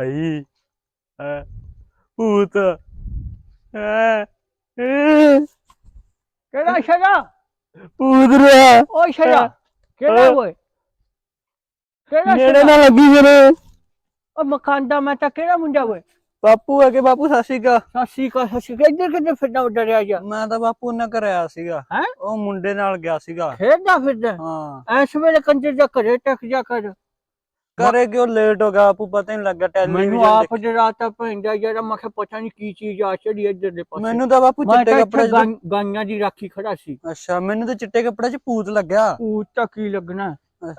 ਹਈ ਆ ਭੂਤ। ਆ ਇਹ, ਕਿਹੜਾ ਸ਼ਰਾ ਭੂਤ ਰਿਹਾ। ਓ ਸ਼ਰਾ ਕਿਹੜਾ ਹਾਂ। ਓਏ? ਕਿਹੜਾ ਨੇੜੇ ਸ਼ਰਾ ਨਾ ਲੱਗੀ ਮੇਰੇ ਓ ਮਕਾਨ ਮੈਂ ਤਾਂ ਕਿਹੜਾ ਮੁੰਡਾ ਓਏ? ਬਾਪੂ ਹੈ ਕਿ ਬਾਪੂ ਸ਼੍ਰੀ ਅਕਾਲ। ਸਾਸੀ ਕਾ ਸਾਸੀ ਕਾ ਇੱਧਰ ਕਿੱਧਰ ਫਿਰਦਾ ਡਰਿਆ ਜਾ ਮੈਂ ਤਾਂ ਬਾਪੂ ਘਰੇ ਆਇਆ ਸੀਗਾ। ਹੈਂ? ਉਹ ਮੁੰਡੇ ਨਾਲ ਗਿਆ ਸੀਗਾ। ਖੇਡਦਾ ਫਿਰਦਾ? ਹਾਂ। ਐਸ ਵੇਲੇ ਕੰਜਰ ਜਾ ਘਰੇ ਟਕ ਜਾ ਕਰ। ਘਰੇ ਕਿਉਂ ਲੇਟ ਹੋ ਗਿਆ? ਬਾਪੂ ਪਤਾ ਨਹੀਂ ਲੱਗਾ ਮੈਨੂੰ ਟੈਲੀਵਿਜ਼ਨ ਆਪ ਜਰਾਤਾ ਪੈਂਦਾ ਜਿਹੜਾ ਮੈਂ ਕਿਹਾ ਪਤਾ ਨਹੀਂ ਕੀ ਚੀਜ਼ ਆ ਚੜੀ ਇੱਧਰ ਦੇ ਪਾਸੇ। ਮੈਨੂੰ ਤਾਂ ਬਾਪੂ ਚਿੱਟੇ ਤਾਂ ਕੱਪੜੇ ਗਾਈਆਂ ਦੀ ਰਾਖੀ ਖੜਾ ਸੀ। ਅੱਛਾ ਮੈਨੂੰ ਤਾਂ ਚਿੱਟੇ ਕੱਪੜੇ 'ਚ ਭੂਤ ਲੱਗਿਆ। ਉਹ ਤਾਂ ਕੀ ਲੱਗਣਾ?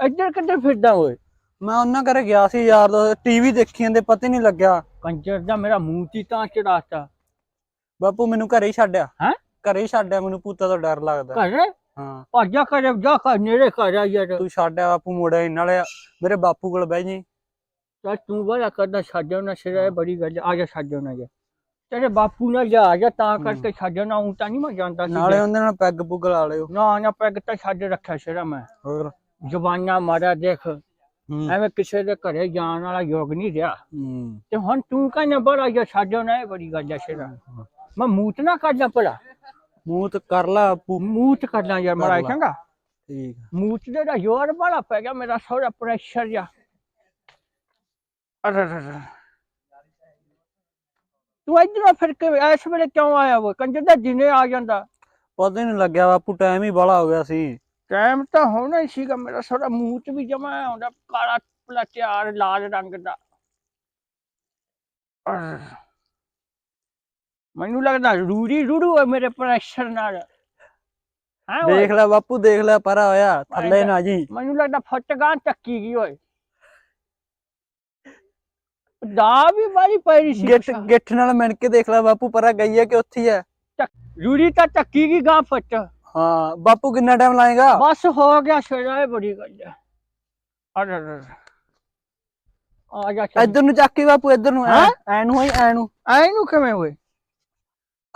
ਇੱਧਰ ਕਿੱਧਰ ਫਿਰਦਾ ਓਏ? ਮੈਂ ਉਹਨਾਂ ਘਰੇ ਗਿਆ ਸੀ ਯਾਰ ਟੀਵੀ ਦੇਖੀ ਜਾਂਦੇ ਪਤਾ ਹੀ ਨਹੀਂ ਲੱਗਿਆ। ਕੰਜਰ ਦਾ ਮੇਰਾ ਮੂੰਹ ਤੀ ਤਾਂ ਚੜਾਤਾ ਬਾਪੂ ਮੈਨੂੰ ਘਰੇ ਹੀ ਛੱਡਿਆ। ਹੈਂ? ਘਰੇ ਹੀ ਛੱਡਿਆ ਮੈਨੂੰ ਭੂਤਾਂ ਤੋਂ ਡਰ ਲੱਗਦਾ। ਘਰੇ? ਹਾਂ। ਭਾਜਾ ਕਰੇ ਜਾ ਕਰ ਨੇੜੇ ਘਰ ਆ ਯਾਰ। ਤੂੰ ਛੱਡਿਆ ਬਾਪੂ ਮੋੜਿਆ ਨਾਲੇ ਮੇਰੇ ਬਾਪੂ ਕੋਲ ਬਹਿ ਜੀ। ਚੱਲ ਤੂੰ ਬੜਾ ਕਰਦਾ ਛੱਡੋ ਨਾ ਸਿਰੇ ਬੜੀ ਗੱਲ ਆ। ਜਾ ਛੱਡੋ ਨਾ ਤੇਰੇ ਬਾਪੂ ਨਾਲ ਜਾ ਆ ਜਾ ਤਾਂ ਕਰਕੇ ਛੱਡੋ ਨਾ ਉਂ ਤਾਂ ਨਹੀਂ ਮੈਂ ਜਾਣਦਾ ਸੀ ਨਾਲੇ ਉਹਦੇ ਨਾਲ ਪੈਗ ਪੁੱਗ ਲਾ ਲਿਓ। ਨਾ ਨਾ ਪੈਗ ਤਾਂ ਛੱਡ ਰੱਖਿਆ ਸਿਰਾ ਮੈਂ। ਹੋਰ? ਜਵਾਨਾ ਮਾਰਾ ਦੇਖ। ਐਵੇਂ ਕਿਸੇ ਦੇ ਘਰੇ ਜਾਣ ਵਾਲਾ ਯੋਗ ਨਹੀਂ ਰਿਹਾ। ਤੇ ਹੁਣ ਤੂੰ ਕਹਿੰਦਾ ਬੜਾ ਜਾ ਛੱਡੋ ਨਾ ਇਹ ਬੜੀ ਗੱਲ ਆ ਸਿਰਾ ਮੈਂ ਮੂਤ ਨਾ ਕਰਦਾ ਪੜਾ ਮੂੰਹ ਤੇ ਕਰ ਲਾ ਬਾਪੂ ਮੂਤ ਕਰਨਾ ਯਾਰ ਕਰ ਲਾ। ਚੰਗਾ ਠੀਕ ਆ। ਮੂਤ ਦੇ ਦਾ ਜ਼ੋਰ ਬੜਾ ਪੈ ਗਿਆ ਮੇਰਾ ਸਾਰਾ ਪ੍ਰੈਸ਼ਰ ਜਾ ਅਰੇ ਅਰੇ ਅਰੇ। ਤੂੰ ਇਧਰੋਂ ਫਿਰ ਕੇ ਇਸ ਵੇਲੇ ਕਿਉਂ ਆਇਆ ਉਹ ਕੰਜਰ ਦਾ ਦਿਨੇ ਆ ਜਾਂਦਾ ਪਤਾ ਹੀ ਨਹੀਂ ਲੱਗਿਆ ਬਾਪੂ ਟਾਈਮ ਹੀ ਬੜਾ ਹੋ ਗਿਆ ਸੀ ਟਾਈਮ ਤਾਂ ਹੋਣਾ ਹੀ ਸੀਗਾ ਮੇਰਾ ਸਾਰਾ ਮੂੰਹ ਚ ਵੀ ਜਮਾ ਆਉਂਦਾ ਕਾਲਾ ਪਲਟਿਆਰ ਲਾਲ ਰੰਗ ਦਾ ਅਰ। ਮੈਨੂੰ ਲੱਗਦਾ ਰੂੜੀ ਰੂੜੂ ਹੈ ਮੇਰੇ ਪ੍ਰੈਸ਼ਰ ਨਾਲ। ਹਾਂ ਓਏ, ਦੇਖ ਲੈ ਬਾਪੂ ਦੇਖ ਲੈ ਪਰਾ ਹੋਇਆ ਥੱਲੇ ਨਾ ਜੀ। ਮੈਨੂੰ ਲੱਗਦਾ ਫਟਗਾਂ ਚੱਕੀ ਗਈ ਓਏ। ਦਾ ਵੀ ਬਾਰੀ ਪਈ ਸੀ ਗਿੱਠ ਗਿੱਠ ਨਾਲ ਮਿਣ ਕੇ ਦੇਖ ਲੈ ਬਾਪੂ ਪਰਾ ਗਈ ਹੈ ਕਿ ਉੱਥੇ ਹੀ ਹੈ ਰੂੜੀ ਤਾਂ ਚੱਕੀ ਗਈ ਗਾਂ ਫਟ। ਹਾਂ ਬਾਪੂ ਕਿੰਨਾ ਟਾਈਮ ਲਾਏਗਾ? ਬਸ ਹੋ ਗਿਆ ਛੇੜਾ ਇਹ ਬੜੀ ਗੱਲ ਹੈ। ਆ ਜਾ। ਇੱਧਰ ਨੂੰ ਚੱਕ ਕੇ ਬਾਪੂ ਇੱਧਰ ਨੂੰ। ਐ ਹੈਂ? ਐ ਨੂੰ ਹੋਈ ਐ ਨੂੰ। ਐ ਨੂੰ ਕਿਵੇਂ ਹੋਏ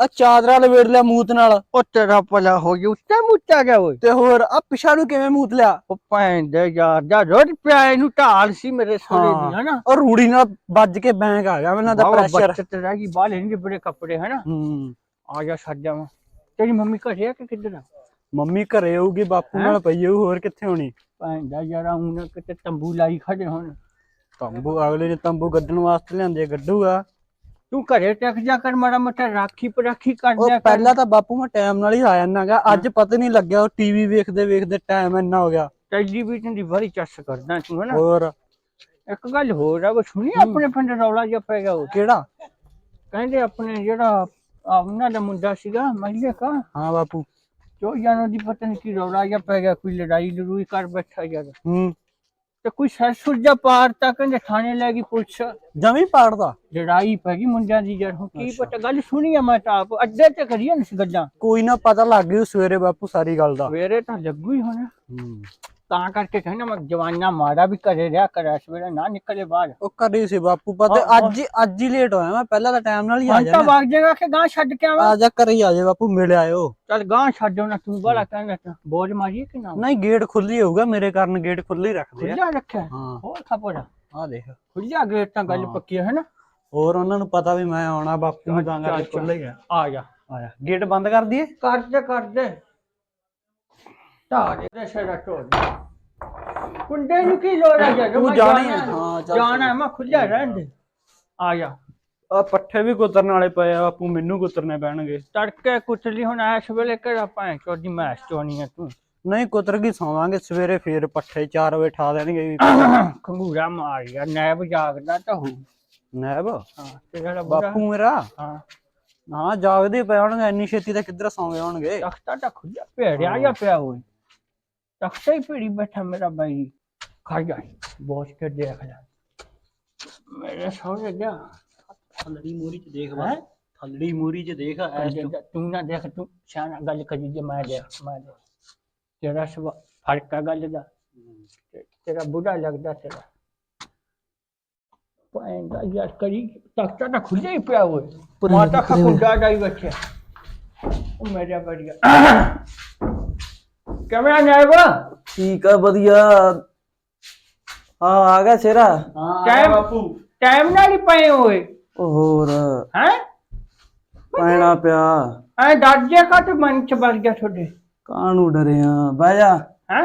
ਆ ਚਾਦਰਾ ਲਵੇੜ ਲਿਆ ਮੂਤ ਨਾਲ। ਉਹ ਤੇਰਾ ਭਲਾ ਹੋ ਗਿਆ ਉੱਤੇ ਮੁੱਟਾ ਗਿਆ ਓਏ। ਤੇ ਹੋਰ ਆ ਪਿਛਾ ਨੂੰ ਕਿਵੇਂ ਮੂਤ ਲਿਆ? ਉਹ ਭੈਣ ਦੇ ਯਾਰ ਦਾ ਰੋਡ ਪਿਆ ਇਹਨੂੰ ਢਾਲ ਸੀ ਮੇਰੇ ਸੋਰੇ। ਦੀ ਹਨਾ। ਔਰ ਰੂੜੀ ਨਾਲ ਵੱਜ ਕੇ ਬੈਂਕ ਆ ਗਿਆ ਮੈਨੂੰ ਤਾਂ ਵਾਹ, ਪ੍ਰੈਸ਼ਰ ਬੱਚਤ ਰਹਿ ਗਈ ਬਾਲੇ ਨਹੀਂ ਬੜੇ ਕੱਪੜੇ ਹਨਾ। ਹੂੰ। ਆ ਜਾ ਛੱਡ ਜਾਵਾਂ। ਤੇਰੀ ਮੰਮੀ ਘਰੇ ਆ ਕਿ ਕਿੱਧਰ ਆ? ਮੰਮੀ ਘਰੇ ਹੋਊਗੀ ਬਾਪੂ? ਨਾਲ ਪਈ ਹੋਊ ਹੋਰ ਕਿੱਥੇ ਹੋਣੀ? ਭੈਣ ਦਾ ਯਾਰ ਉਹਨਾਂ ਕਿਤੇ ਤੰਬੂ ਲਾਈ ਖੜੇ ਹੁਣ। ਤੰਬੂ ਅਗਲੇ ਨੇ ਤੰਬੂ ਗੱਡਣ ਵਾਸਤੇ ਲਿਆਂਦੇ ਗੱਡੂਗਾ। ਤੂੰ ਘਰੇ ਟੱਕ ਜਾ ਕਰ ਮਾੜਾ ਮੋਟਾ ਰਾਖੀ ਪਰਾਖੀ ਕਰ ਉਹ ਕਰ। ਪਹਿਲਾਂ ਤਾਂ ਬਾਪੂ ਮੈਂ ਟਾਈਮ ਨਾਲ ਹੀ ਆ ਜਾਂਦਾਗਾ ਅੱਜ ਪਤਾ ਨਹੀਂ ਲੱਗਿਆ ਉਹ ਟੀਵੀ ਵੇਖਦੇ ਵੇਖਦੇ ਟਾਈਮ ਇੰਨਾ ਹੋ ਗਿਆ। ਟੈਲੀਵਿਜ਼ਨ ਦੀ ਬੜੀ ਚੱਸ ਕਰਦਾ ਤੂੰ ਹਨਾ? ਹੋਰ? ਇੱਕ ਗੱਲ ਹੋਰ ਆ ਉਹ ਸੁਣੀ ਆਪਣੇ ਪਿੰਡ ਰੌਲਾ ਜਿਹਾ ਪੈ ਗਿਆ ਉਹ? ਕਿਹੜਾ? ਕਹਿੰਦੇ ਆਪਣੇ ਜਿਹੜਾ ਆ ਉਹਨਾਂ ਦਾ ਮੁੰਡਾ ਸੀਗਾ ਮਹਿਲੇ ਕਾ ਹਾਂ ਬਾਪੂ। ਜੋ ਜਾਨੋ ਦੀ ਪਤਾ ਨਹੀਂ ਕੀ ਰੌਲਾ ਜਿਹਾ ਪੈ ਗਿਆ ਕੋਈ ਲੜਾਈ ਲੜੂਈ ਕਰ ਬੈਠਾ ਯਾਰ। ਹੂੰ। ਤੇ ਕੋਈ ਸਰਸੁਰ ਜਾ ਪਾਰ ਤਾਂ ਕਹਿੰਦੇ ਥਾਣੇ ਲੈ ਗਈ ਪੁਲਿਸ। ਜਮੀ ਪਾੜਦਾ ਲੜਾਈ ਪੈ ਗਈ ਮੁੰਡਿਆਂ ਦੀ ਯਾਰ ਹੁਣ ਕੀ ਪਤਾ ਗੱਲ ਸੁਣੀ ਆ ਮੈਂ ਤਾਂ ਆਪ ਅੱਡੇ ਤੇ ਕਰੀਆਂ ਨੀ ਸੀ ਗੱਲਾਂ। ਕੋਈ ਨਾ ਪਤਾ ਲੱਗ ਗਈ ਸਵੇਰੇ ਬਾਪੂ ਸਾਰੀ ਗੱਲ ਦਾ। ਸਵੇਰੇ ਤਾਂ ਲੱਗੂ ਹੀ ਹੋਣਾ। ਹੂੰ। ਤਾਂ ਕਰਕੇ ਕਹਿੰਦਾ ਮੈਂ ਜਵਾਨਾ ਮਾੜਾ ਵੀ ਘਰੇ ਰਿਹਾ ਕਰ ਸਵੇਰੇ ਨਾ ਨਿਕਲੇ ਬਾਹਰ। ਉਹ ਕਰੀ ਸੀ ਬਾਪੂ ਪਤਾ ਅੱਜ ਹੀ ਅੱਜ ਹੀ ਲੇਟ ਹੋਇਆ ਮੈਂ ਪਹਿਲਾਂ ਤਾਂ ਟਾਈਮ ਨਾਲ ਹੀ ਆ ਹੁਣ ਤਾਂ ਜਾਣਾ ਵਗ ਜਾਏਗਾ ਕਿ ਗਾਂ ਛੱਡ ਕੇ ਆਵਾਂ? ਆ ਜਾ ਘਰੇ ਹੀ ਆ ਜਾ ਬਾਪੂ ਮਿਲ ਆਇਓ। ਚੱਲ ਗਾਂ ਛੱਡੋ ਨਾ ਤੂੰ ਬੜਾ ਕਹਿੰਦਾ ਤਾਂ ਬੋਝ ਮਾਰੀ ਕਿ ਨਾ? ਨਹੀਂ ਗੇਟ ਖੁੱਲੀ ਹੋਊਗਾ ਮੇਰੇ ਕਾਰਨ ਗੇਟ ਖੁੱਲੀ ਰੱਖਦੇ ਆ। ਖੁੱਲਿਆ ਰੱਖਿਆ? ਹਾਂ। ਹੋਰ ਖਪੜਾ ਆ ਦੇਖ। ਖੁੱਲਿਆ ਗੇਟ ਤਾਂ ਗੱਲ ਹਾਂ। ਪੱਕੀ ਹੈ ਨਾ? ਹੋਰ ਉਹਨਾਂ ਨੂੰ ਪਤਾ ਵੀ ਮੈਂ ਆਉਣਾ ਬਾਪੂ ਨੂੰ ਤਾਂ ਕਰਕੇ ਖੁੱਲੇ ਹੀ ਆ। ਆ ਜਾ। ਆਇਆ ਗੇਟ ਬੰਦ ਕਰ ਦਈਏ? ਕਰਦੇ ਕਰਦੇ ਢਾ ਦੇ ਸ਼ੇਰਾ ਟੋਲ ਕੁੰਡੇ ਨੂੰ ਕੀ ਲੋੜ ਹੈ ਜਦੋਂ ਤੂੰ ਮੈਂ ਜਾਣਾ ਹੀ ਜਾਣਾ? ਹੈ, ਹਾਂ, ਚੱਲ ਜਾਣਾ ਹੈ, ਮੈਂ ਖੁੱਲਿਆ ਰਹਿਣ ਦੇ। ਆ ਜਾ। ਆ ਪੱਠੇ ਵੀ ਕੁਤਰਨ ਵਾਲੇ ਪਏ ਆ ਬਾਪੂ ਮੈਨੂੰ ਕੁਤਰਨੇ ਪੈਣਗੇ। ਤੜਕੇ ਕੁਚਲੀ ਹੁਣ ਐਸ ਵੇਲੇ ਕਿਹੜਾ ਭਾਂ ਚੋਦੀ ਮੈਸ ਚੋਣੀ ਹੈ ਤੂੰ? ਨਹੀਂ ਕੁਤਰ ਗਈ ਸੌਵਾਂਗੇ ਸਵੇਰੇ ਫੇਰ ਪੱਠੇ 4 ਵਜੇ ਠਾ ਦੇਣਗੇ ਵੀ। ਖੰਗੂਰਾ ਮਾਰ ਗਿਆ ਨੈਬ ਜਾਗਦਾ ਤਾਂ ਹੋ ਨੈਬ? ਹਾਂ ਤੇ ਜਿਹੜਾ ਬੁੜਾ ਬਾਪੂ ਮੇਰਾ? ਹਾਂ। ਹਾਂ ਜਾਗਦੇ ਪਏ ਹੋਣਗੇ ਇੰਨੀ ਛੇਤੀ ਤਾਂ ਕਿੱਧਰ ਸੌਂ ਗਏ ਹੋਣਗੇ? ਤਖਤਾ ਤਾਂ ਖੁੱਲਿਆ ਭੇੜਿਆ ਜਾਂ ਪਿਆ ਹੋਈ ਤਖਤਾ ਹੀ ਭੇੜੀ ਬੈਠਾ ਮੇਰਾ ਬਾਈ ਖੜ ਜਾ ਬੋਝ ਕੇ ਦੇਖ ਲੈ ਮੇਰੇ ਸਹੁਰੇ ਗਿਆ ਥੱਲੜੀ ਮੂਰੀ ਚ ਦੇਖ ਹੈਂ? ਥੱਲੜੀ ਮੂਰੀ ਚ ਦੇਖ ਤੂੰ ਨਾ ਦੇਖ ਤੂੰ ਸਿਆਣਾ ਗੱਲ ਕਰੀ ਜੇ ਮੈਂ ਦੇ ਮੈਂ ਦੇ ਤੇਰਾ ਸਵਾ ਫ਼ਰਕ ਆ ਗੱਲ ਦਾ ਤੇ- ਤੇਰਾ ਬੁੜਾ ਲੱਗਦਾ ਤੇਰਾ ਪਾਏਗਾ ਯਾਰ ਕਰੀ ਤਖਤਾ ਤਾਂ ਖੁੱਲਿਆ ਹੀ ਪਿਆ ਹੋਏ ਮਾਤਾ ਖੁੰਡਾ ਜਾਈ ਬੱਚੇ ਉਹ ਮੇਰਾ ਬੜੀਆ ਕਿਵੇਂ ਆ ਜਾਏਗਾ ਠੀਕ ਆ ਵਧੀਆ। ਹਾਂ ਆ ਗਿਆ ਸ਼ੇਰਾ ਟਾਈਮ ਬਾਪੂ। ਟਾਈਮ ਨਾਲ ਹੀ ਪਏ ਹੋਏ ਹੋਰ। ਹੈ? ਪੈਣਾ ਪਿਆ। ਐ ਕਾ ਤੇ ਮਨ ਚ ਵੱਜ ਗਿਆ ਤੁਹਾਡੇ? ਕਾਹਨੂੰ ਡਰਿਆ ਬਹਿ ਜਾ। ਹੈ?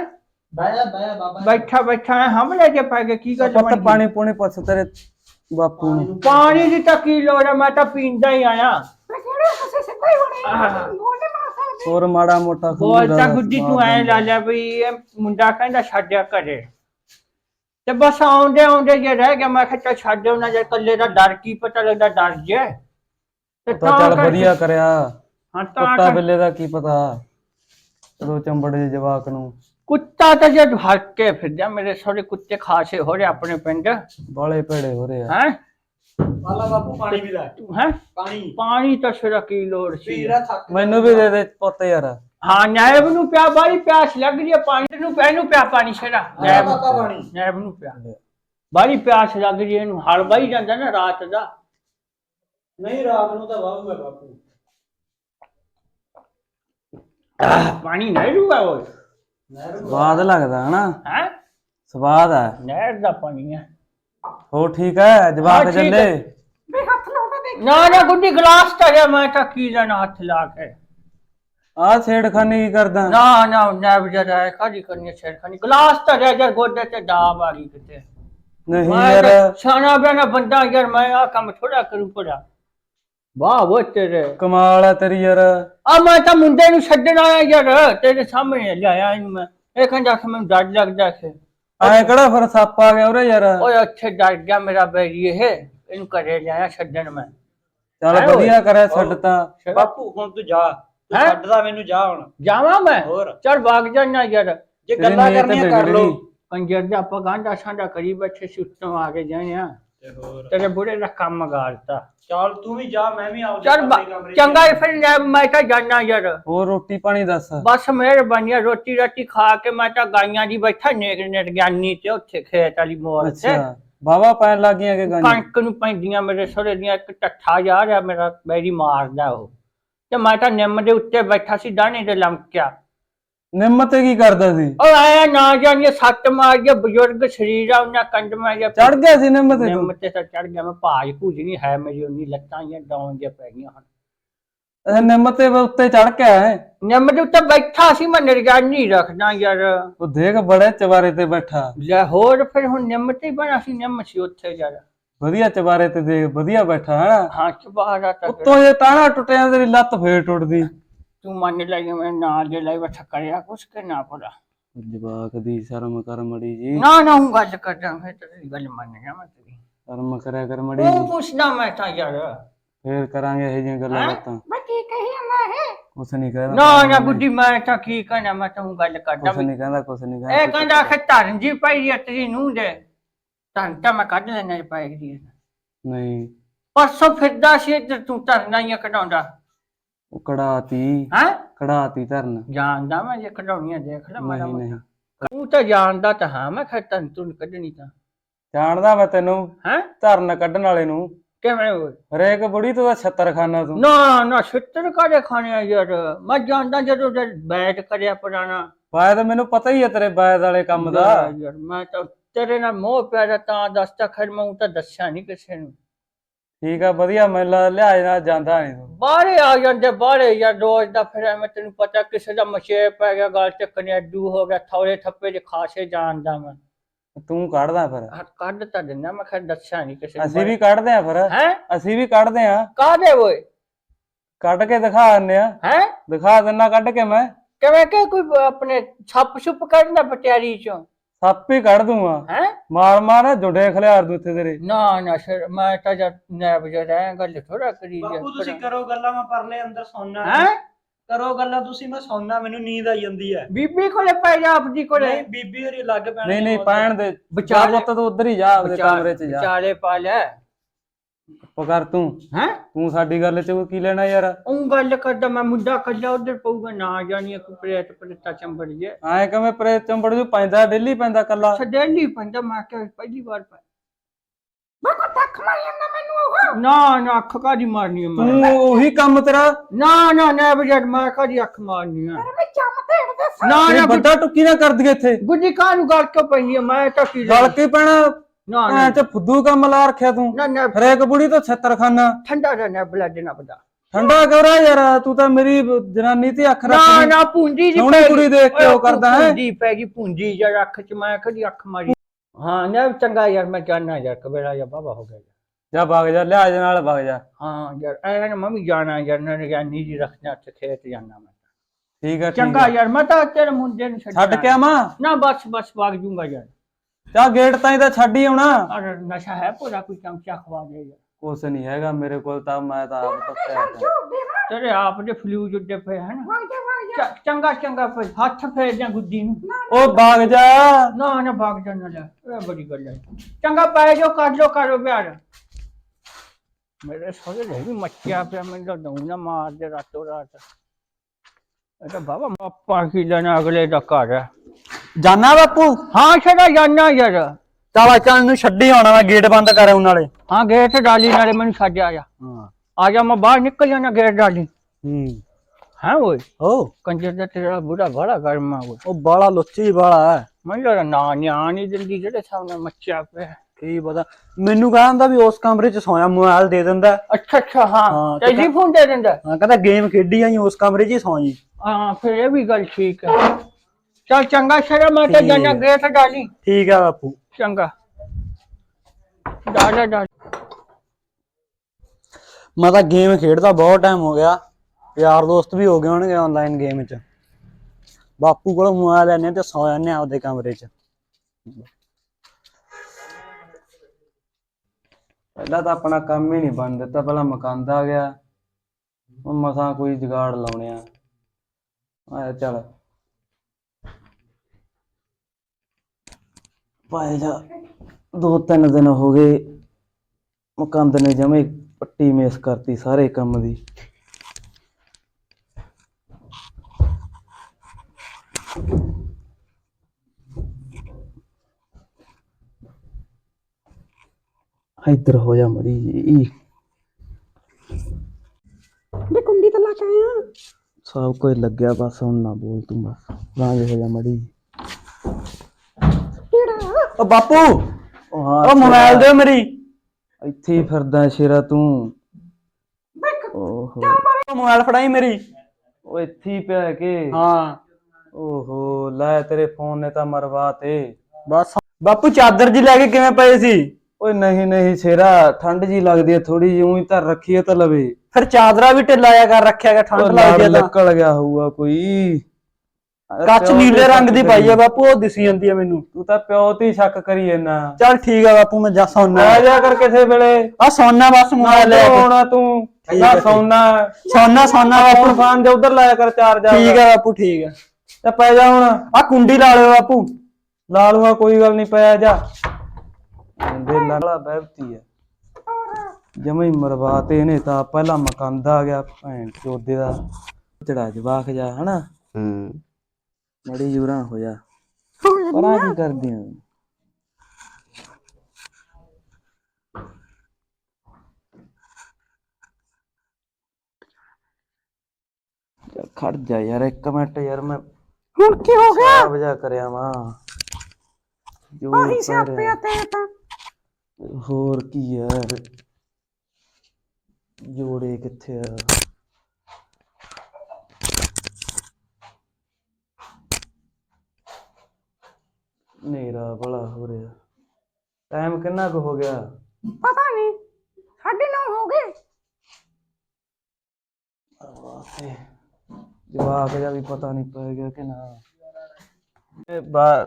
ਬਾਇਆ ਬਾਇਆ ਬਾਬਾ ਬੈਠਾ ਬੈਠਾ ਹਮਲੇ ਜੇ ਪੈ ਗਏ ਕੀ ਗੱਲ ਪੁੱਤ ਬਣ ਗਈ? ਪਾਣੀ ਪੂਣੀ ਪੁੱਛ ਤੇਰੇ ਬਾਪੂ ਨੂੰ। ਪਾਣੀ ਦੀ ਤਾਂ ਕੀ ਲੋੜ ਹੈ ਮੈਂ ਤਾਂ ਪੀਂਦਾ ਹੀ ਆਇਆ। ਹੋਰ ਮਾੜਾ ਮੋਟਾ ਖੂਨ ਤਾਂ ਗੁੱਡੀ ਤੂੰ ਐ ਲਾ ਲਿਆ ਵੀ ਇਹ ਮੁੰਡਾ ਕਹਿੰਦਾ ਛੱਡਿਆ ਘਰੇ। ਤੇ ਬਸ ਆਉਂਦੇ ਆਉਂਦੇ ਜੇ ਰਹਿ ਗਿਆ ਮੈਂ ਕਿਹਾ ਚੱਲ ਛੱਡ ਉਹਨਾਂ ਜੇ ਕੱਲੇ ਦਾ ਡਰ ਕੀ ਪਤਾ ਲੱਗਦਾ ਡਰ ਜੇ। ਤੇ ਤਾਂ ਚੱਲ ਕਰਕੇ- ਵਧੀਆ ਕਰਿਆ। ਹਾਂ ਤਾਂ ਕੁੱਤਾ ਕਰਕੇ- ਬਿੱਲੇ ਦਾ ਕੀ ਪਤਾ? ਚਲੋ ਚੰਬੜੇ ਜਵਾਕ ਨੂੰ। ਕੁੱਤਾ ਤਾਂ ਜਦ ਹੱਕ ਕੇ ਫਿਰਦਾ ਮੇਰੇ ਸਾਰੇ ਕੁੱਤੇ ਖਾਸੇ ਹੋ ਰਹੇ ਆਪਣੇ ਪਿੰਡ। ਬਾਲੇ ਭੇੜੇ ਹੋ ਰਹੇ ਆ। ਹੈ? ਵਾਲਾ ਬਾਪੂ ਪਾਣੀ ਵੀ ਲੈ। ਤੂੰ ਹੈ? ਪਾਣੀ। ਪਾਣੀ ਤਾਂ ਸਿਰ ਕੀ ਲੋੜ ਸੀ। ਪੀਰਾ ਥੱਕ ਮੈਨੂੰ ਵੀ ਦੇ ਦੇ ਪੁੱਤ ਯਾਰ। ਹਾਂ ਨਾਇਬ ਨੂੰ ਪਿਆ ਬਾਰੀ ਪਿਆਸ ਲੱਗ ਰਹੀ ਹੈ ਪਾਣੀ ਨੂੰ ਪੈ ਨੂੰ ਪਿਆ ਪਾਣੀ ਸਿਰਾ। ਨਾਇਬ ਪਾਣੀ। ਨਾਇਬ ਨੂੰ ਪਿਆ। ਬਾਰੀ ਪਿਆਸ ਲੱਗ ਰਹੀ ਹੈ ਇਹਨੂੰ ਹਲ ਬਾਈ ਜਾਂਦਾ ਨਾ ਰਾਤ ਦਾ। ਨਹੀਂ ਰਾਤ ਨੂੰ ਤਾਂ ਵਾਹੂਗਾ ਬਾਪੂ। ਆਹ, ਪਾਣੀ ਨਹੀਂ ਰੂਗਾ ਨਹਿਰ ਸਵਾਦ ਲੱਗਦਾ ਹਨਾ। ਹੈ? ਸਵਾਦ ਹੈ ਨਹਿਰ ਦਾ ਪਾਣੀ ਹੈ। ਹੋ ਠੀਕ ਹੈ? ਜਵਾਕ ਹਾਂ, ਠੀਕ ਚੱਲੇ? ਹੈ। ਨਾ ਨਾ ਗੁੱਡੀ ਗਲਾਸ ਤਾਂ ਜਾ ਮੈਂ ਤਾਂ ਕੀ ਲੈਣਾ ਹੱਥ ਲਾ ਕੇ। ਆ ਛੇੜਖਾਨੀ ਕੀ ਕਰਦਾ? ਨਾ ਨਾ ਨਾਇਬ ਜਰਾ ਕਾਦੀ ਕਰਨੀ ਛੇੜਖਾਨੀ। ਗਲਾਸ ਤਾਂ ਜਾ ਜਾ ਗੋਡੇ ਤੇ ਦਾਬ ਆ ਗਈ ਕਿਤੇ। ਨਹੀਂ ਮੈਂ ਯਾਰ। ਤਾਂ ਸਿਆਣਾ ਬਿਆਣਾ ਬੰਦਾ ਯਾਰ ਮੈਂ ਆ ਕੰਮ ਥੋੜਾ ਕਰੂੰ ਪੜਾ ਵਾਹ ਉਹ ਤੇਰੇ। ਕਮਾਲ ਹੈ ਤੇਰੀ ਯਾਰ। ਆ ਮੈਂ ਤਾਂ ਮੁੰਡੇ ਨੂੰ ਛੱਡਣ ਆਇਆ ਯਾਰ ਤੇਰੇ ਸਾਹਮਣੇ ਲਿਆਇਆ ਇਹਨੂੰ ਮੈਂ। ਇਹ ਕਹਿੰਦਾ ਕਿ ਮੈਨੂੰ ਡਰ ਲੱਗਦਾ ਸੀ ਐ ਕਿਹੜਾ ਫਿਰ ਸੱਪ ਆ ਗਿਆ ਉਰੇ ਯਾਰ? ਓਏ ਉੱਥੇ ਡਰ ਗਿਆ ਮੇਰਾ ਬੈਰੀ ਇਹ ਇਹਨੂੰ ਘਰੇ ਲਿਆਇਆ ਛੱਡਣ ਮੈਂ। ਚੱਲ। ਵਧੀਆ ਕਰਿਆ ਛੱਡਤਾ ਬਾਪੂ ਹੁਣ ਤੂੰ ਜਾ। ਤੂੰ ਹੈਂ? ਛੱਡਦਾ ਮੈਨੂੰ ਜਾ ਹੁਣ। ਜਾਵਾਂ ਮੈਂ? ਹੋਰ। ਚਲ ਭਾਗ ਜਾਣਾ ਯਾਰ। ਜੇ ਗੱਲਾਂ ਕਰਨੀਆਂ ਕਰ ਲੋ। ਕੰਜਰ ਦਾ ਆਪਾਂ ਗਾਂਡਾ ਸਾਡਾ ਕਰੀ ਬੈਠੇ ਸੀ ਉੱਤੋਂ ਆ ਕੇ ਜਾਏ ਆ। ਤੇ ਹੋਰ? ਤੇਰੇ ਬੁੜੇ ਦਾ ਕੰਮ ਗਾਲਤਾ ਚੱਲ ਤੂੰ ਵੀ ਜਾ ਮੈਂ ਵੀ ਆਉਂ ਚਲ ਚੰਗਾ ਈ ਫਿਰ ਲੈ, ਮੈਂ ਤਾਂ ਜਾਣਾ ਯਾਰ। ਹੋਰ ਰੋਟੀ ਪਾਣੀ ਦੱਸ। ਬਸ ਮਿਹਰਬਾਨੀ ਆ, ਰੋਟੀ ਰਾਟੀ ਖਾ ਕੇ ਮੈਂ ਤਾਂ ਗਾਈਆਂ ਦੀ ਬੈਠਾ ਨੇਕ ਨੇਟ ਗਿਆਨੀ ਤੇ ਉੱਥੇ ਖੇਤ ਵਾਲੀ ਮੋੜ ਤੇ। ਅੱਛਾ ਬਾਵਾ ਪੈਣ ਲੱਗੀਆਂ ਕਿ ਗਾਂ ਕਣਕ ਨੂੰ ਪੈਂਦੀਆਂ ਮੇਰੇ ਸਹੁਰੇ ਦੀਆਂ ਇੱਕ ਟੱਠਾ ਜਾ ਰਿਹਾ ਮੇਰਾ ਬੈਰੀ ਮਾਰਦਾ ਉਹ। ਤੇ ਮੈਂ ਤਾਂ ਨਿੰਮ ਦੇ ਉੱਤੇ ਬੈਠਾ ਸੀ ਦਾਣੇ ਦੇ ਲੰਕਿਆ ਨਿੰਮ ਤੇ ਕੀ ਕਰਦਾ ਸੀ? ਉਹ ਆਇਆ ਨਾ ਜਾਣੀਏ ਸੱਟ ਮਾਰ ਗਿਆ ਬਜ਼ੁਰਗ ਸਰੀਰ ਆ ਉਹਨਾਂ ਕੰਡ ਮੈਂ ਗਿਆ ਚੜ ਗਿਆ ਸੀ ਨਿੰਮ ਤੇ? ਤੂੰ ਨਿੰਮ ਤੇ ਤਾਂ ਚੜ ਗਿਆ ਮੈਂ ਭਾਜ ਭੂਜ ਨਹੀਂ ਹੈ ਮੇਰੀ ਉਨੀ ਲੱਤਾਂ ਜਾਂ ਡਾਉਣ ਜਿਹਾ ਪੈ ਗਈਆਂ ਹਨ। ਅੱਛਾ, ਨਿੰਮ ਤੇ ਉੱਤੇ ਚੜ ਕੇ ਆਏ ਨਿੰਮ ਦੇ ਉੱਤੇ ਬੈਠਾ ਸੀ ਮੈਂ ਨਿਰਗਾਨੀ ਰੱਖਦਾ ਯਾਰ। ਉਹ ਦੇਖ ਬੜੇ ਚਵਾਰੇ ਤੇ ਬੈਠਾ। ਲੈ ਹੋਰ ਫਿਰ ਹੁਣ ਨਿੰਮ ਤੇ ਹੀ ਬਣਾ ਸੀ ਨਿੰਮ ਸੀ ਉੱਥੇ ਯਾਰ। ਵਧੀਆ ਚਵਾਰੇ ਤੇ ਦੇਖ ਵਧੀਆ ਬੈਠਾ ਹਨਾ ਹਾਂ ਚਬਾਰਾ ਤਾਂ ਉੱਤੋਂ ਜੇ ਤਾਣਾ ਟੁੱਟਿਆ ਤੇਰੀ ਲੱਤ ਫੇਰ ਟੁੱਟਦੀ। ਤੂੰ ਮੰਨ ਲੈ ਕਿ ਮੈਂ ਨਾਲ ਦੇ ਲਈ ਬੱਠਾ ਕਰਿਆ ਕੁਛ ਕਿ ਨਾ ਪੜਾ ਜਵਾਕ ਦੀ ਸ਼ਰਮ ਕਰ ਮੜੀ ਜੀ। ਨਾ ਨਾ ਹੂੰ ਗੱਲ ਕਰਦਾ ਮੈਂ ਤੇਰੀ ਗੱਲ ਮੰਨ ਗਿਆ ਮੈਂ ਤੇਰੀ। ਸ਼ਰਮ ਕਰਿਆ ਕਰ ਮੜੀ ਉਹ ਜੀ। ਪੁੱਛਦਾ ਮੈਂ ਤਾਂ ਯਾਰ। ਫੇਰ ਕਰਾਂਗੇ ਇਹ ਜਿਹੀਆਂ ਗੱਲਾਂ ਹੈਂ? ਬਾਤਾਂ। ਮੈਂ ਕੀ ਕਹੀ ਮੈਂ? ਹੈ ਕੁਛ ਨਹੀਂ ਕਹਿੰਦਾ ਨਾ ਨਾ ਬੁੱਢੀ ਮੈਂ ਤਾਂ ਕੀ ਕਹਿਣਾ ਮੈਂ ਤਾਂ ਊਂ ਗੱਲ ਕਰਦਾ ਕੁਛ ਨਹੀਂ ਕਹਿੰਦਾ ਕੁਛ ਨਹੀਂ ਇਹ ਕਹਿੰਦਾ ਕਹਿੰਦਾ। ਕਿ ਧਰਨ ਜੀ ਪਈ ਤੇਰੀ ਨੂੰ ਦੇ। ਧਰਨ ਤਾਂ ਮੈਂ ਕੱਢ ਲੈਣਾ ਪਾਈ ਦੀ ਨਹੀਂ। ਪਰਸੋਂ ਫਿਰਦਾ ਸੀ ਤੇ ਤੂੰ ਧਰਨਾ ਹੀ ਕਢਾਉਂਦਾ। ਉਹ ਕੜਾਤੀ ਹੈ? ਕੜਾਤੀ ਧਰਨ। ਜਾਣਦਾ ਮੈਂ ਜੇ ਕਢਾਉਣੀਆਂ ਦੇਖ ਲੈ ਮਾੜਾ ਨਹੀਂ। ਤੂੰ ਤਾਂ ਜਾਣਦਾ ਤਾਂ ਹਾਂ ਮੈਂ ਖੱਟਨ ਤੂੰ ਕੱਢਣੀ ਤਾਂ। ਜਾਣਦਾ ਮੈਂ ਤੈਨੂੰ। ਹੈ? ਧਰਨ ਕੱਢਣ ਵਾਲੇ ਨੂੰ। ਕਿਵੇਂ ਹੋਏ ਹਰੇਕ ਬੁੜੀ ਤੋਂ ਤਾਂ ਛੱਤਰ ਖਾਨਾ ਤੂੰ। ਨਾ ਨਾ ਛਿੱਤਰ ਕਾਦੇ ਖਾਣੇ ਆ ਯਾਰ? ਮੈਂ ਜਾਣਦਾ ਜਦੋਂ ਬੈਠ ਕਰਿਆ ਪੁਰਾਣਾ। ਤਾਂ ਮੈਨੂੰ ਪਤਾ ਹੀ ਹੈ ਤੇਰੇ ਬਾਇਦ ਵਾਲੇ ਕੰਮ ਦਾ। ਯਾਰ ਮੈਂ ਤਾਂ ਤੇਰੇ ਨਾਲ ਮੋਹ ਪਿਆਰਾ ਤਾਂ ਦੱਸਤਾ ਖੈਰ ਮੈਂ ਤਾਂ ਦੱਸਿਆ ਨਹੀਂ ਕਿਸੇ ਨੂੰ। ਠੀਕ ਆ ਵਧੀਆ ਮੈਨੂੰ ਲਿਆਜ ਨਾਲ ਜਾਂਦਾ ਨਹੀਂ ਤੂੰ। ਬਾਹਰੇ ਆ ਜਾਂਦੇ ਬਾਹਰੇ ਯਾਰ ਰੋਜ਼ ਦਾ ਫਿਰ ਐਵੇਂ ਤੈਨੂੰ ਪਤਾ ਕਿਸੇ ਦਾ ਮਸ਼ੇ ਪੈ ਗਿਆ ਗੱਲ ਤੇ ਕਨੇਡੂ ਹੋ ਗਿਆ ਥੋੜੇ ਥੱਪੇ ਦੇ ਖਾਸੇ ਜਾਣਦਾ ਮੈਂ। ਤੂੰ ਕੱਢਦਾ ਫਿਰ। ਆਹ ਕੱਢ ਤਾਂ ਦਿੰਦਾ ਮੈਂ ਖੈਰ ਦੱਸਿਆ ਨਹੀਂ ਕਿਸੇ ਅਸੀਂ ਵੀ ਕੱਢਦੇ ਆ ਫਿਰ। ਹੈ? ਅਸੀਂ ਵੀ ਕੱਢਦੇ ਆ ਕਾਦੇ ਓਏ? ਕੱਢ ਕੇ ਦਿਖਾ ਦਿੰਨੇ ਆ ਹੈ? ਦਿਖਾ ਦਿੰਨਾ ਕੱਢ ਕੇ ਮੈਂ। ਕਿਵੇਂ ਕਿ ਕੋਈ ਆਪਣੇ ਛੱਪ ਛੁਪ ਕੱਢਦਾ ਪਟਿਆਰੀ ਚੋਂ? ਸੱਪ ਹੀ ਕੱਢ ਦੂੰਗਾ। ਹੈ? ਮਾਰ ਮਾਰ ਜੁੜੇ ਖਲਿਆਰ ਦੂ ਇੱਥੇ ਤੇਰੇ। ਨਾ ਨਾ ਸਰ ਮੈਂ ਤਾਂ ਜਦ ਨੈਬ ਐਂ ਗੱਲ ਥੋੜਾ ਕਰੀ ਬਾਪੂ ਤੁਸੀਂ ਕਰੋ ਗੱਲਾਂ ਮੈਂ ਪਰਲੇ ਅੰਦਰ ਸੌਣਾ ਹੈ? ਕਰੋ ਗੱਲਾਂ ਤੁਸੀਂ ਮੈਂ ਸੌਣਾ ਮੈਨੂੰ ਨੀਂਦ ਆਈ ਜਾਂਦੀ ਹੈ ਬੀਬੀ ਕੋਲੇ ਪੈ ਜਾ ਆਪਦੀ ਕੋਲੇ। ਨਹੀਂ ਬੀਬੀ ਹਰੀ ਲੱਗ ਪੈਣਾ ਨਹੀਂ ਨਹੀਂ ਪੈਣ ਦੇ। ਵਿਚਾਰ ਤੂੰ ਉਧਰ ਹੀ ਜਾ ਆਪਦੇ ਕਮਰੇ 'ਚ ਜਾ। ਵਿਚਾਲੇ ਪਾ ਲੈ। ਪਕਰ ਤੂੰ। ਹੈ? ਤੂੰ ਸਾਡੀ ਗੱਲ 'ਚ ਕੀ ਲੈਣਾ ਯਾਰ? ਉਹ ਗੱਲ ਕਰਦਾ ਮੈਂ ਮੁੰਡਾ ਕੱਲਾ ਉਧਰ ਪਊਗਾ ਨਾ ਜਾਣੀ ਕੋਈ ਪ੍ਰੇਤ ਪ੍ਰੇਤਾ ਚੰਬੜ ਜੇ ਐ ਕਿਵੇਂ ਪਰੇ ਚੰਬੜ ਜੂ? ਪੈਂਦਾ ਡੇਲੀ ਪੈਂਦਾ ਕੱਲਾ? ਛੱਡੇਲੀ ਪੰਦਾ ਮੈਂ ਕਿਹਾ ਪਹਿਲੀ ਵਾਰ ਪਾ ਮੈਂ ਕੋ ਤੱਕ ਮਾਰ ਜਾਂਦਾ ਮੈਨੂੰ ਨਾ ਨਾ ਅੱਖ ਕਾਦੀ ਮਾਰਨੀ ਮੈਂ? ਤੂੰ ਉਹੀ ਕੰਮ ਤੇਰਾ? ਨਾ ਨਾ ਨਾ ਬਜਟ ਮੈਂ ਕਾਦੀ ਅੱਖ ਮਾਰਨੀ ਆ? ਨਾ ਨਾ ਵੱਡਾ ਟੁੱਕੀ ਨਾ ਕਰ ਦਈਏ ਇੱਥੇ। ਗੁੱਡੀ ਕਾਹ ਨੂੰ ਗੱਲ ਕਿਉਂ ਪਈ ਆ? ਮੈਂ ਤਾਂ ਕੀ ਗਲ ਕੇ ਪੈਣਾ? ਨਾ ਨਾ। ਐ ਚ ਫੁੱਦੂ ਕੰਮ ਲਾ ਰੱਖਿਆ ਤੂੰ। ਨਾ ਨਾ। ਹਰੇਕ ਬੁੜੀ ਤੋਂ ਛੱਤਰ ਖਾਨਾ ਠੰਡਾ ਰਹਿਣਾ ਬਲੱਡ ਨਾ ਬਦਾ ਠੰਡਾ ਕਰਾ ਯਾਰ? ਤੂੰ ਤਾਂ ਮੇਰੀ ਜਨਾਨੀ ਤੇ ਅੱਖ ਨਾ ਰੱਖ ਨਾ ਪੂੰਜੀ ਜੀ ਸੋਹਣੀ। ਕੁੜੀ ਦੇਖ ਕੇ ਉਹ ਕਰਦਾ ਹੈਂ। ਪੂੰਜੀ ਪੈ ਗਈ ਪੂੰਜੀ ਜਰ ਅੱਖ ਚ। ਮੈਂ ਕਦੀ ਅੱਖ ਮਾਰੀ। ਹਾਂ ਨਾ ਚੰਗਾ ਯਾਰ ਮੈਂ ਜਾਣਾ ਯਾਰ ਕਬੇੜਾ ਜਾਂ ਬਾਬਾ ਹੋ ਗਿਆ ਜਾ ਵਗ ਜਾ ਲਿਆਜ ਨਾਲ ਵਗ ਜਾ। ਹਾਂ ਯਾਰ ਐ ਨਾ ਮੰਮੀ ਜਾਣਾ ਯਾਰ ਨਾ ਨਿਗਾਨੀ ਜੀ ਰੱਖਣਾ ਤੇ ਖੇਤ ਜਾਣਾ ਮੈਂ ਠੀਕ ਹੈ ਚੰਗਾ। ਯਾਰ ਮੈਂ ਤਾਂ ਤੇਰੇ ਮੁੰਡੇ ਨੂੰ ਛੱਡ ਕੇ ਆਵਾਂ? ਨਾ ਬਸ ਬਸ ਵਗ ਜੂੰਗਾ ਯਾਰ। ਚਾ ਗੇਟ ਤਾਂ ਛੱਡ ਹੀ ਆਉਣਾ। ਅਰ ਨਸ਼ਾ ਹੈ ਪੂਰਾ ਕੋਈ ਚਮਚਾ ਖਵਾ ਦੇ ਯਾਰ। ਕੁਛ ਨਹੀਂ ਹੈਗਾ ਮੇਰੇ ਕੋਲ ਤਾਂ ਮੈਂ ਤਾਂ ਆਪ ਤੱਕਿਆ। ਤੇਰੇ ਆਪ ਦੇ ਫਲੂਜ ਉੱਡੇ ਪਏ ਹਨ। ਚੰਗਾ ਚੰਗਾ ਫਿਰ ਹੱਥ ਫੇਰ ਜਾਂ ਗੁੱਦੀ ਨੂੰ। ਉਹ ਵਗ ਜਾ। ਨਾ ਨਾ ਭਾਗ ਜਾਣਾ ਲੈ ਇਹ ਬੜੀ ਗੱਲ ਹੈ। ਚੰਗਾ ਪੈ ਜਾਓ ਕਰ ਲੋ ਕਰੋ ਪਿਆਰ। ਮੇਰੇ ਸੋਹਰੇ ਦੇ ਵੀ ਮੱਚਿਆ ਪਿਆ ਮੈਨੂੰ ਦਊ ਨਾ ਮਾਰ ਦੇ ਰਾਤੋਂ ਰਾਤ। ਇਹ ਤਾਂ ਬਾਬਾ ਮਾਪਾ ਕੀ ਲੈਣਾ ਅਗਲੇ ਦਾ ਘਰ। ਹੈ ਜਾਨਾ ਬਾਪੂ? ਹਾਂ ਛੜਾ ਜਾਣਾ ਯਾਰ। ਚਲ ਚੱਲ ਨੂੰ ਛੱਡੀ ਆਉਣਾ ਮੈਂ ਗੇਟ ਬੰਦ ਕਰ ਆਉਣ ਨਾਲੇ। ਹਾਂ ਗੇਟ ਡਾਲੀ ਨਾਲੇ ਮੈਨੂੰ ਛੱਡ ਆ ਜਾ। ਹਾਂ। ਆ ਜਾ ਮੈਂ ਬਾਹਰ ਨਿਕਲ ਜਾਣਾ ਗੇਟ ਡਾਲੀ। ਹੂੰ। ਹਾਂ ਓਏ? ਓ ਕੰਜਰ ਦਾ ਤੇਰਾ ਬੁੜਾ ਬੜਾ ਗਰਮਾ ਓਏ। ਉਹ ਬਾਲਾ ਲੁੱਚੀ ਬਾਲਾ ਹੈ ਮੈਨੂੰ ਲੱਗਦਾ ਨਾ ਨਿਆਂ ਨਹੀਂ ਦਿੰਦੀ ਜਿਹੜੇ ਸਾਹਮਣੇ ਮੱਚਿਆ ਪਿਆ। ਕੀ ਪਤਾ। ਮੈਨੂੰ ਕਹਿੰਦਾ ਵੀ ਉਸ ਕਮਰੇ 'ਚ ਸੋਇਆ ਮੋਬਾਈਲ ਦੇ ਦਿੰਦਾ। ਅੱਛਾ ਅੱਛਾ ਹਾਂ। ਹਾਂ, ਟੈਲੀਫੋਨ ਦੇ ਦਿੰਦਾ। ਹਾਂ ਕਹਿੰਦਾ ਗੇਮ ਖੇਡੀ ਆਈ ਉਸ ਕਮਰੇ 'ਚ ਹੀ ਸੌਂ ਜੀ। ਹਾਂ ਫਿਰ ਇਹ ਵੀ ਗੱਲ ਠੀਕ ਹੈ। ਚਲ ਚੰਗਾ ਸ਼ਰਮ ਮੈਂ ਤਾਂ ਜਾਣਾ। ਗੇਟ ਡਾਲੀ। ਠੀਕ ਆ ਬਾਪੂ। ਚੰਗਾ। ਡਾਲਾ ਡਾਲ। ਮੈਂ ਤਾਂ ਗੇਮ ਖੇਡਦਾ ਬਹੁਤ ਟਾਈਮ ਹੋ ਗਿਆ। ਯਾਰ ਦੋਸਤ ਵੀ ਹੋ ਗਏ ਹੋਣਗੇ ਆਨਲਾਈਨ ਗੇਮ 'ਚ। ਬਾਪੂ ਕੋਲ ਮੋਬਾਈਲ ਲੈਣੇ ਤੇ ਸੌ ਜਾਂਦੇ ਆਪਦੇ ਕਮਰੇ 'ਚ। ਪਹਿਲਾਂ ਤਾਂ ਆਪਣਾ ਕੰਮ ਹੀ ਨਹੀਂ ਬਣ ਦਿੱਤਾ ਪਹਿਲਾਂ ਮਕਾਨ ਆ ਗਿਆ। ਹੁਣ ਮਸਾਂ ਕੋਈ ਜੁਗਾੜ ਲਾਉਣੇ ਆ। ਆਇਆ ਚੱਲ। ਭਾਈ ਜਾ ਦੋ ਤਿੰਨ ਦਿਨ ਹੋ ਗਏ, ਮਕੰਦ ਨੇ ਜਮੇ ਪੱਟੀ ਮੇਸ ਕਰਤੀ ਸਾਰੇ ਕੰਮ ਦੀ। ਇੱਧਰ ਹੋ ਜਾ ਮੜੀ ਜੀ ਬੇ ਕੁੰਡੀ ਤਾਂ ਲਾ ਕੇ ਆਇਆ ਸਭ ਕੁਝ ਲੱਗਿਆ ਬਸ ਹੁਣ ਨਾ ਬੋਲ ਤੂੰ ਬਸ। ਰਾਂਝ ਹੋ ਜਾ ਮੜੀ ਓ ਬਾਪੂ! ਉਹ ਹਾਂ ਮੋਬਾਈਲ ਦਿਓ ਮੇਰੀ। ਇੱਥੇ ਹੀ ਫਿਰਦਾ ਸ਼ੇਰਾ ਤੂੰ। ਓਹੋ। ਮੋਬਾਈਲ ਫੜਾਈ ਮੇਰੀ। ਉਹ ਇੱਥੇ ਹੀ ਪਿਆ ਕਿ। ਹਾਂ। ਓਹੋ ਲੈ ਤੇਰੇ ਫੋਨ ਨੇ ਤਾਂ ਮਰਵਾ ਤੇ। ਬਸ। ਬਾਪੂ ਚਾਦਰ ਜੀ ਲੈ ਕੇ ਕਿਵੇਂ ਪਏ ਸੀ? ਓਏ ਨਹੀਂ ਨਹੀਂ ਸ਼ੇਰਾ ਠੰਡ ਜੀ ਲੱਗਦੀ ਹੈ ਥੋੜੀ ਜਿਹੀ ਉਹੀ ਤਾਂ ਰੱਖੀਏ ਤਾਂ ਲਵੇ। ਫਿਰ ਚਾਦਰਾ ਵੀ ਢਿੱਲਾ ਜਿਹਾ ਕਰ ਰੱਖਿਆ ਗਿਆ ਠੰਡ ਲੱਗਦੀ ਆ ਤਾਂ। ਨਿਕਲ ਗਿਆ ਹੋਊਗਾ ਕੋਈ। ਕੱਚ ਨੀਲੇ ਰੰਗ ਦੀ ਪਾਈ ਆ। ਬਾਪੂ ਉਹ ਦਿਸੀ ਜਾਂਦੀ ਆ ਮੈਨੂੰ। ਤੂੰ ਤਾਂ ਪਿਓ ਤੇ ਹੀ ਸ਼ੱਕ ਕਰੀ ਜੰਨਾ ਚੱਲ ਠੀਕ ਆ ਬਾਪੂ ਮੈਂ ਜਾ ਸੌਣਾ ਆ ਜਾ ਕਰ ਕਿਸੇ ਵੇਲੇ। ਆ ਸੌਣਾ ਬਸ ਮੋਬਾਈਲ ਲੈ ਕੇ ਹੋਣਾ ਤੂੰ। ਨਾ। ਸੌਣਾ ਸੌਣਾ ਸੌਣਾ ਬਾਪੂ। ਖਾਨ ਦੇ ਉਧਰ ਲਾਇਆ ਕਰ ਚਾਰ ਜਾ ਠੀਕ ਆ ਬਾਪੂ ਠੀਕ ਆ। ਤੇ ਪੈ ਜਾ ਹੁਣ। ਆ ਕੁੰਡੀ ਲਾ ਲਿਓ ਬਾਪੂ। ਲਾ ਲੂਆ ਕੋਈ ਗੱਲ ਨਹੀਂ ਪਿਆ ਜਾ। ਦੇ ਲਾਲਾ ਬਹਿਬਤੀ ਹੈ ਜਮੇ ਹੀ ਮਰਵਾ ਤੇ ਇਹਨੇ ਤਾਂ ਪਹਿਲਾ ਮਕੰਦ ਆ ਗਿਆ ਭੈਣ ਚੋਦੇ ਦਾ। ਚੜਾ ਜਵਾਕ ਜਾ ਹਨਾ? ਹੂੰ। ਮੜੀ ਜੂਰਾ ਹੋ ਜਾ। ਹੋ ਜਾਂਦੀ ਪਰਾਂ ਕੀ ਕਰਦੀ ਆ ਖੜ ਜਾ ਯਾਰ ਇੱਕ ਮਿੰਟ ਯਾਰ ਮੈਂ ਹੁਣ ਕੀ ਹੋ ਗਿਆ? ਵਜਾ ਕਰਿਆ ਵਾਂ। ਜੋ ਆਹੀ ਸਿਆਪੇ ਆ ਤੇ ਤਾਂ। ਹੋਰ ਕੀ ਯਾਰ। ਜੋੜੇ ਕਿੱਥੇ ਆ? ਨੇਰਾ ਬੜਾ ਹੋ ਰਿਹਾ। ਟਾਈਮ ਕਿੰਨਾ ਕੁ ਹੋ ਗਿਆ? ਪਤਾ ਨਹੀਂ ਸਾਢੇ ਨੌ ਹੋ ਗਏ। ਵਾਸੇ ਜਵਾਬ ਦਾ ਵੀ ਪਤਾ ਨਹੀਂ ਪੈ ਗਿਆ ਕਿ ਨਾ। ਇਹ ਬਾ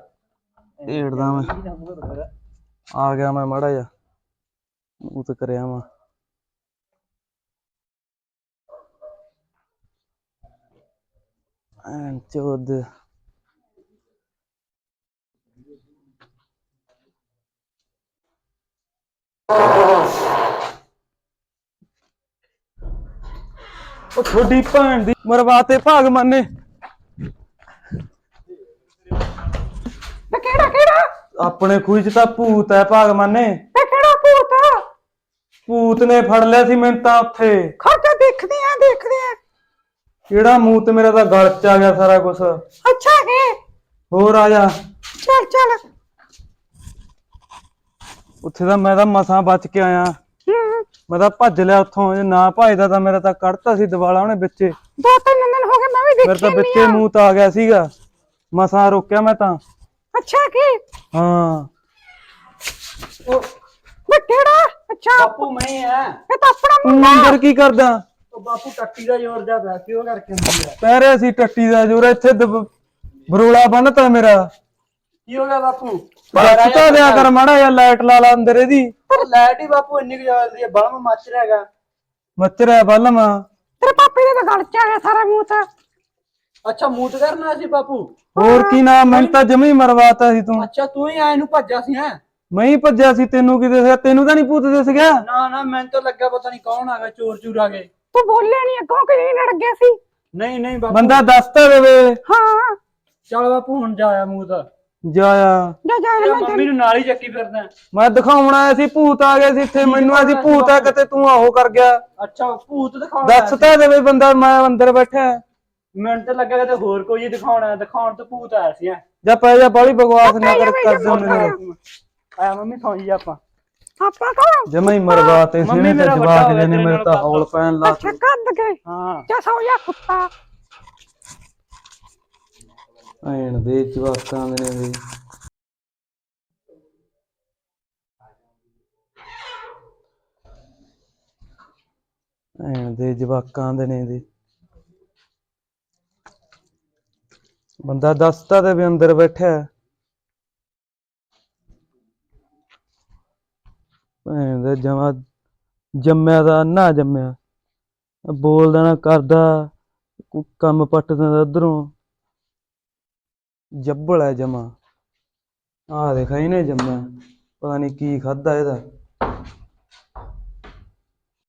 ਢੇੜਦਾ ਮੈਂ। ਆ ਗਿਆ ਮੈਂ ਮੜਾ ਜਾ ਮੂੰਹ ਤੇ ਕਰਿਆ ਮੈਂ ਐਂ ਚੋਦ ਉਹ ਤੁਹਾਡੀ ਭੈਣ ਦੀ ਮਰਵਾਤੇ ਭਾਗ ਮੰਨੇ। ਤੇ ਕਿਹੜਾ ਕਿਹੜਾ? ਆਪਣੇ ਖੂਹ ਚ ਤਾਂ ਭੂਤ ਹੈ ਭਾਗ ਮੰਨੇ। ਤੇ ਕਿਹੜਾ ਭੂਤ ਭੂਤ ਨੇ ਫੜ ਲਿਆ ਸੀ ਮੈਨੂੰ ਤਾਂ ਉੱਥੇ ਖਰਚਾ ਦੇਖਦੇ ਆ ਦੇਖਦੇ ਆ। ਕਿਹੜਾ ਮੂਤ ਮੇਰਾ ਤਾਂ ਗਲ ਚ ਆ ਗਿਆ ਸਾਰਾ ਕੁਝ ਅੱਛਾ ਹੈ। ਹੋਰ ਆ ਜਾ। ਚੱਲ ਚੱਲ। ਉੱਥੇ ਤਾਂ ਮੈਂ ਤਾਂ ਮਸਾਂ ਬਚ ਕੇ ਆਇਆ। ਹੂੰ। ਮੈਂ ਤਾਂ ਭੱਜ ਲਿਆ ਉੱਥੋਂ। ਜੇ ਨਾ ਭੱਜਦਾ ਤਾਂ ਮੇਰਾ ਤਾਂ ਕੱਢਤਾ ਸੀ ਦਿਵਾਲਾ ਉਹਨੇ ਵਿੱਚੇ। ਦੋ ਤਿੰਨ ਦਿਨ ਹੋ ਗਏ ਮੈਂ ਵੀ ਮੇਰੇ ਤਾਂ ਦੇਖੀ ਵਿੱਚੇ ਮੂੰਹ ਤਾਂ ਆ ਗਿਆ ਸੀਗਾ। ਮਸਾਂ ਰੋਕਿਆ ਮੈਂ ਤਾਂ। ਅੱਛਾ ਕੀ? ਹਾਂ। ਵੇ ਕਿਹੜਾ? ਅੱਛਾ। ਬਾਪੂ ਮੈਂ ਆ। ਇਹ ਤਾਂ ਆਪਣਾ ਤੂੰ ਮੁੰਡਾ ਅੰਦਰ ਕੀ ਕਰਦਾ? ਉਹ ਬਾਪੂ ਟੱਟੀ ਦਾ ਜ਼ੋਰ ਜਾ ਪਿਆ ਕਿਉਂ ਕਰਕੇ ਹੁੰਦੀ ਆ ਪੈ ਰਿਹਾ ਸੀ ਟੱਟੀ ਦਾ ਜੋਰ ਇੱਥੇ ਦਬ- ਬਰੋਲਾ ਬੰਨਤਾ ਮੇਰਾ। ਕੀ ਹੋ ਗਿਆ ਬਾਪੂ? ਸੁੱਤਾ ਦਿਆ ਕਰ ਮਾੜਾ ਜਿਹਾ ਲਾਈਟ ਲਾ ਲਾ ਅੰਦਰ ਇਹਦੀ। ਉਹ ਲਾਈਟ ਹੀ ਬਾਪੂ ਇੰਨੀ ਕੁ ਜਲਦੀ ਬਲਮ ਮੱਚ ਰਿਹਾ ਹੈਗਾ। ਮੱਚਰਿਆ ਬਲਮਾ ਤੇਰੇ ਪਾਪੇ ਦੇ ਤਾਂ ਗਲ ਚ ਆ ਗਿਆ ਸਾਰਾ ਮੂੰਹ ਤਾਂ। ਅੱਛਾ ਮੂਤ ਕਰਨਾ ਸੀ ਬਾਪੂ? ਹੋਰ ਕੀ ਨਾ ਮੈਨੂੰ ਤਾਂ ਜਮੀ ਮਰਵਾਤਾ ਸੀ ਤੂੰ। ਅੱਛਾ ਤੂੰ ਹੀ ਆਏ ਨੂੰ ਭੱਜਾ ਸੀ ਹੈ? ਮੈਂ ਹੀ ਭੱਜਿਆ ਸੀ ਤੈਨੂੰ ਕੀ ਦੱਸਿਆ? ਤੈਨੂੰ ਤਾਂ ਨਹੀਂ ਭੂਤ ਦਿਸ ਗਿਆ? ਨਾ ਨਾ ਮੈਨੂੰ ਤਾਂ ਲੱਗਾ ਪਤਾ ਨਹੀਂ ਕੌਣ ਆ ਗਿਆ ਚੋਰ ਚੂਰ ਆ ਗਏ। ਤੂੰ ਬੋਲਿਆ ਨਹੀਂ ਅੱਗੋਂ ਕਿ ਨਹੀਂ ਲੜ ਗਿਆ ਸੀ? ਨਹੀਂ ਨਹੀਂ ਬਾਪੂ। ਬੰਦਾ ਦੱਸ ਤਾਂ ਦੇਵੇ। ਹਾਂ। ਚੱਲ ਬਾਪੂ ਹੁਣ ਜਾ ਆ ਮੂਤ ਜਾਇਆ ਜਾ ਜਾ ਜਾਂ ਮੈਂ ਮੰਮੀ ਨੂੰ ਨਾਲ ਹੀ ਚੱਕੀ ਫਿਰਦਾ ਮੈਂ ਦਿਖਾਉਣ ਆਇਆ ਸੀ ਭੂਤ ਆ ਗਿਆ ਸੀ ਇੱਥੇ। ਮੈਨੂੰ ਸੀ ਭੂਤ ਆ ਕਿਤੇ ਤੂੰ ਆਹੋ ਕਰ ਗਿਆ। ਅੱਛਾ ਭੂਤ ਦਿਖਾਉਣਾ ਦੱਸ ਤਾਂ ਦੇਵੇ ਬੰਦਾ ਮੈਂ ਅੰਦਰ ਬੈਠਾ। ਮੈਨੂੰ ਤਾਂ ਲੱਗਾ ਕਿ ਹੋਰ ਕੋਈ ਦਿਖਾਉਣਾ ਹੈ। ਦਿਖਾਉਣ ਤੋਂ ਭੂਤ ਆਇਆ ਸੀ ਹੈਂ। ਜਾਂ ਪੈ ਜਾ ਬਾਲੀ ਬਕਵਾਸ ਨਾ ਕਰ ਕਰ ਦੇ ਮੈਨੂੰ ਆਇਆ ਮੰਮੀ ਸੌਂ ਜੀ ਆਪਾਂ। ਆਪਾਂ ਕੌਣ? ਜਮਾ ਹੀ ਮਰਵਾਤੇ ਸੀ ਮੰਮੀ ਮੇਰਾ ਤਾਂ ਵੱਡਾ ਜਵਾਕ ਜਿਹਨੇ ਤੇਰੇ ਮੇਰੇ ਤਾਂ ਨਾਲੋਂ ਹੌਲ ਪੈਣ ਲਾ ਅੱਛਾ ਕੱਦ ਗਏ। ਹਾਂ। ਜਾ ਸੌ ਜਾ ਕੁੱਤਾ। ਐਣ ਦੇ ਜਵਾਕਾਂ ਦੇ ਨੇ ਵੀ। ਐਣ ਦੇ ਜਵਾਕਾਂ ਦੇ ਨੇ ਦੀ ਬੰਦਾ ਦੱਸਤਾ ਤੇ ਵੀ ਅੰਦਰ ਬੈਠਾ ਹੈ। ਭੈਣ ਦੇ ਜਮਾ ਜੰਮਿਆ ਦਾ ਨਾ ਜੰਮਿਆ। ਬੋਲਦਾ ਨਾ ਕਰਦਾ, ਕੋਈ ਕੰਮ ਪੱਟ ਦਿੰਦਾ ਉਧਰੋਂ। ਜੱਬਲ ਹੈ ਜਮਾ। ਆਹ ਦੇਖ, ਇਹਨੇ ਜੰਮਿਆ। ਪਤਾ ਨਹੀਂ ਕੀ ਖਾਦਾ ਇਹਦਾ।